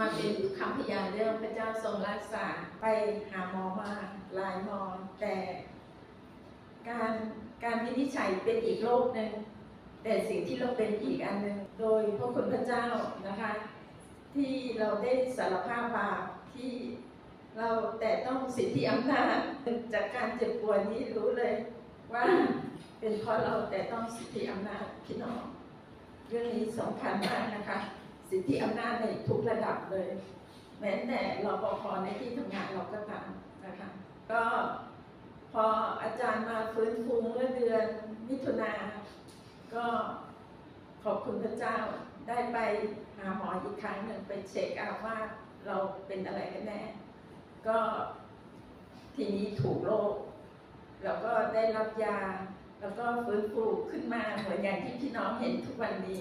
มาเป็นคำพยานเรื่องพระเจ้าทรงรักษาไปหาหมอมาหลายหมอแต่การการวินิจฉัยเป็นอีกโรคหนึ่งแต่สิ่งที่เราเป็นอีกอันหนึ่งโดยพระคุณพระเจ้านะคะ ที่เราได้สารภาพบาปที่เราแต่ต้องสิทธิอำนาจจากการเจ็บป่วยนี้รู้เลยว่าเป็นเพราะเราแต่ต้องสิทธิอำนาจพี่น้อง เรื่องนี้สำคัญมากนะคะ สิทธิอำนาจในทุกระดับเลย แม้แต่รปภในที่ทำงานเราก็ตามนะคะก็พออาจารย์มาฟื้นฟูเมื่อเดือนมิถุนาก็ขอบคุณพระเจ้าได้ไปหาหมออีกครั้งหนึ่งไปเช็คอาว่าเราเป็นอะไรกันแน่ ก็ทีนี้ถูกโรคแล้วก็ได้รับยา แล้วก็ฟื้นฟูขึ้นมาเหมือนอย่างที่พี่น้องเห็นทุกวันนี้